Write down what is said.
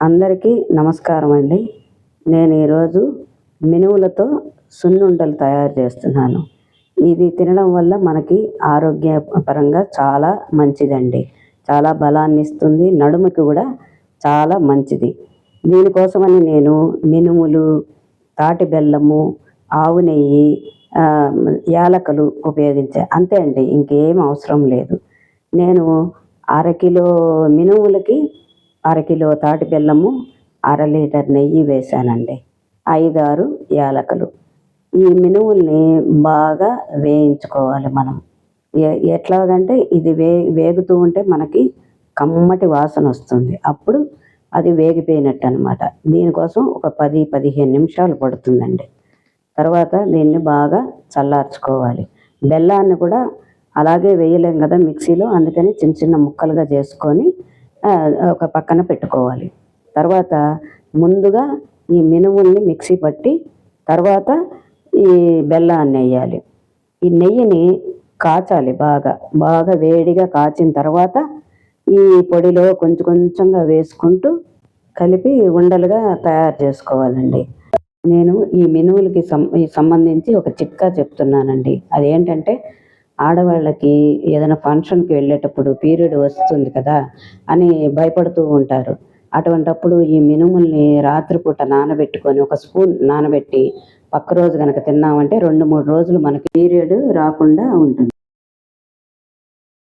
అందరికీ నమస్కారం అండి. నేను ఈరోజు మినువులతో సున్నుండలు తయారు చేస్తున్నాను. ఇది తినడం వల్ల మనకి ఆరోగ్యపరంగా చాలా మంచిదండి. చాలా బలాన్ని ఇస్తుంది. నడుముకి కూడా చాలా మంచిది. దీనికోసమని నేను మినుములు తాటి బెల్లము ఆవు నెయ్యి యాలకలు యాలకులు ఉపయోగించా అంతే అండి. ఇంకేం అవసరం లేదు. నేను అరకిలో మినుములకి అరకిలో తాటి బెల్లము అర లీటర్ నెయ్యి వేశానండి. ఐదారు యాలకులు. ఈ మినుముల్ని బాగా వేయించుకోవాలి మనం. ఎట్లాగంటే ఇది వే వేగుతూ ఉంటే మనకి కమ్మటి వాసన వస్తుంది. అప్పుడు అది వేగిపోయినట్టు అనమాట దీనికోసం ఒక పది పదిహేను నిమిషాలు పడుతుందండి. తర్వాత దీన్ని బాగా చల్లార్చుకోవాలి. బెల్లాన్ని కూడా అలాగే వేయలేం కదా మిక్సీలో అందుకని చిన్న చిన్న ముక్కలుగా చేసుకొని ఒక పక్కన పెట్టుకోవాలి. తర్వాత ముందుగా ఈ మినుముల్ని మిక్సీ పట్టి తర్వాత ఈ బెల్లాన్ని వేయాలి. ఈ నెయ్యిని కాచాలి బాగా. బాగా వేడిగా కాచిన తర్వాత ఈ పొడిలో కొంచెం కొంచెంగా వేసుకుంటూ కలిపి ఉండలుగా తయారు చేసుకోవాలండి. నేను ఈ మినువులకి సం సంబంధించి ఒక చిట్కా చెప్తున్నానండి. అదేంటంటే ఆడవాళ్ళకి ఏదైనా ఫంక్షన్కి వెళ్ళేటప్పుడు పీరియడ్ వస్తుంది కదా అని భయపడుతూ ఉంటారు. అటువంటప్పుడు ఈ మినుముల్ని రాత్రిపూట నానబెట్టుకొని ఒక స్పూన్ నానబెట్టి పక్క రోజు కనుక తిన్నామంటే రెండు మూడు రోజులు మనకి పీరియడ్ రాకుండా ఉంటుంది.